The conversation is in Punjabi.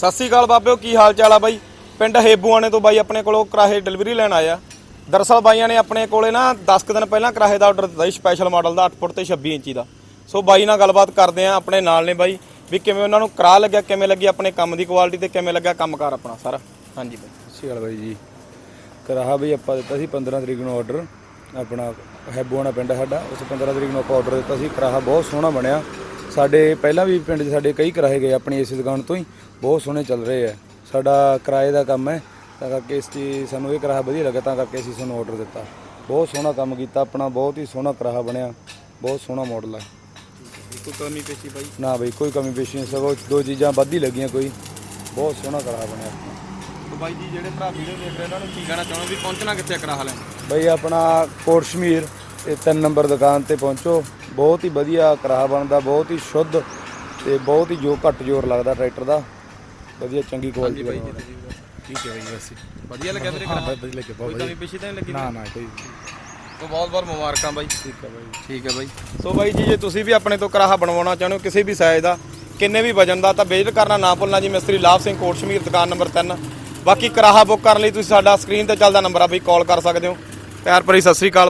ਸਤਿ ਸ੍ਰੀ ਅਕਾਲ ਬਾਬਿਓ, ਕੀ ਹਾਲ ਚਾਲ ਆ ਬਾਈ? ਪਿੰਡ ਹੇਬੂਆਣੇ ਤੋਂ ਬਾਈ ਆਪਣੇ ਕੋਲੋਂ ਕਰਾਹੇ ਡਿਲੀਵਰੀ ਲੈਣ ਆਇਆ ਦਰਅਸਲ ਬਾਈਆਂ ਨੇ ਆਪਣੇ ਕੋਲੇ ਨਾ 10 ਕੁ ਦਿਨ ਪਹਿਲਾਂ ਕਰਾਹੇ ਦਾ ਆਰਡਰ ਦਿੱਤਾ ਸੀ ਸਪੈਸ਼ਲ ਮਾਡਲ ਦਾ 8 ਫੁੱਟ ਤੇ 26 ਇੰਚੀ ਦਾ। ਸੋ ਬਾਈ ਨਾਲ ਗੱਲਬਾਤ ਕਰਦੇ ਆ ਆਪਣੇ ਨਾਲ ਨੇ ਬਾਈ, ਵੀ ਕਿਵੇਂ ਉਹਨਾਂ ਨੂੰ ਕਰਾ ਲੱਗਿਆ, ਕਿਵੇਂ ਲੱਗੀ ਆਪਣੇ ਕੰਮ ਦੀ ਕੁਆਲਿਟੀ ਤੇ ਕਿਵੇਂ ਲੱਗਾ ਕੰਮਕਾਰ ਆਪਣਾ ਸਾਰਾ? ਹਾਂਜੀ ਬਾਈ। ਸਤਿ ਸ਼੍ਰੀ ਅਕਾਲ ਬਾਈ ਜੀ। ਕਰਾਹਾ ਵੀ ਆਪਾਂ ਦਿੱਤਾ ਸੀ 15 ਤਰੀਕ ਨੂੰ ਆਰਡਰ ਆਪਣਾ ਹੈਬੂਆਣਾ ਪਿੰਡ ਸਾਡਾ, ਉਸ 15 ਤਰੀਕ ਨੂੰ ਆਪਾਂ ਆਰਡਰ ਦਿੱਤਾ ਸੀ। ਕਰਾਹਾ ਬਹੁਤ ਸੋਹਣਾ ਬਣਿਆ। ਸਾਡੇ ਪਹਿਲਾਂ ਵੀ ਪਿੰਡ 'ਚ ਸਾਡੇ ਕਈ ਕਰਾਹੇ ਗਏ ਆਪਣੀ ਇਸੇ ਦੁਕਾਨ ਤੋਂ ਹੀ। ਬਹੁਤ ਸੋਹਣੇ ਚੱਲ ਰਹੇ ਆ। ਸਾਡਾ ਕਿਰਾਏ ਦਾ ਕੰਮ ਹੈ ਤਾਂ ਕਰਕੇ ਇਸ ਦੀ ਸਾਨੂੰ ਇਹ ਕਰਾਹਾ ਵਧੀਆ ਲੱਗਾ ਤਾਂ ਕਰਕੇ ਅਸੀਂ ਤੁਹਾਨੂੰ ਆਰਡਰ ਦਿੱਤਾ। ਬਹੁਤ ਸੋਹਣਾ ਕੰਮ ਕੀਤਾ ਆਪਣਾ ਬਹੁਤ ਹੀ ਸੋਹਣਾ ਕਰਾਹਾ ਬਣਿਆ। ਬਹੁਤ ਸੋਹਣਾ ਮਾਡਲ ਹੈ ਕੋਈ ਕਮੀ ਪੇਸ਼ੀ ਬਾਈ? ਨਾ ਬਈ ਕੋਈ ਕਮੀ ਪੇਸ਼ੀ ਨਹੀਂ ਸਗੋਂ ਦੋ ਚੀਜ਼ਾਂ ਵੱਧ ਹੀ ਲੱਗੀਆਂ ਕੋਈ। ਬਹੁਤ ਸੋਹਣਾ ਕਰਾਹਾ ਬਣਿਆ ਆਪਣਾ। ਬਾਈ ਜੀ ਜਿਹੜੇ ਭਰਾ ਵੀਡੀਓ ਦੇਖ ਰਹੇ ਉਹਨਾਂ ਨੂੰ ਕੀ ਕਹਿਣਾ ਚਾਹੁੰਦੇ ਵੀ ਪਹੁੰਚਣਾ ਕਿੱਥੇ ਆ ਕਰਾਹਾ ਲੈਣ? ਬਈ ਆਪਣਾ ਕੋਟ ਸ਼ਮੀਰ ਇਹ ਤਿੰਨ ਨੰਬਰ ਦੁਕਾਨ ਤੇ ਪਹੁੰਚੋ। ਬਹੁਤ ਹੀ ਵਧੀਆ ਕਰਾਹਾ ਬਣਦਾ ਬਹੁਤ ਹੀ ਸ਼ੁੱਧ ਤੇ ਬਹੁਤ ਹੀ ਜੋ ਘੱਟ ਜ਼ੋਰ ਲੱਗਦਾ ਟਰੈਕਟਰ ਦਾ। ਵਧੀਆ ਚੰਗੀ ਕੁਆਲਿਟੀ ਦਾ ਬਣਦਾ। ਠੀਕ ਹੈ ਬਈ ਅਸੀਂ ਵਧੀਆ ਲੱਗਿਆ ਵੀਰੇ ਕਰਾਹਾ ਵਧੀਆ ਲੱਗੇ ਕੋਈ ਕਮੀ ਪੇਸ਼ੀ ਤਾਂ ਨਹੀਂ ਲੱਗੀ ਨਾ ਨਾ ਕੋਈ ਸੋ ਬਹੁਤ ਬਹੁਤ ਮੁਬਾਰਕਾਂ ਬਾਈ। ਠੀਕ ਹੈ ਬਾਈ। ਠੀਕ ਹੈ ਬਾਈ। ਸੋ ਬਾਈ ਜੀ ਜੇ ਤੁਸੀਂ ਵੀ ਆਪਣੇ ਤੋਂ ਕਰਾਹਾ ਬਣਵਾਉਣਾ ਚਾਹੁੰਦੇ ਹੋ ਕਿਸੇ ਵੀ ਸਾਈਜ਼ ਦਾ ਕਿੰਨੇ ਵੀ ਵਜਨ ਦਾ ਤਾਂ ਵਿਜ਼ਿਟ ਕਰਨਾ ਨਾ ਭੁੱਲਣਾ ਜੀ ਮਿਸਤਰੀ ਲਾਭ ਸਿੰਘ ਕੋਟ ਸ਼ਮੀਰ ਦੁਕਾਨ ਨੰਬਰ 3 ਬਾਕੀ ਕਰਾਹਾ ਬੁੱਕ ਕਰਨ ਲਈ ਤੁਸੀਂ ਸਾਡਾ ਸਕਰੀਨ ਤੇ ਚੱਲਦਾ ਨੰਬਰ ਆ ਬਈ ਕਾਲ ਕਰ ਸਕਦੇ ਹੋ। ਪਿਆਰ ਭਰੀ ਸਤਿ ਸ੍ਰੀ ਅਕਾਲ।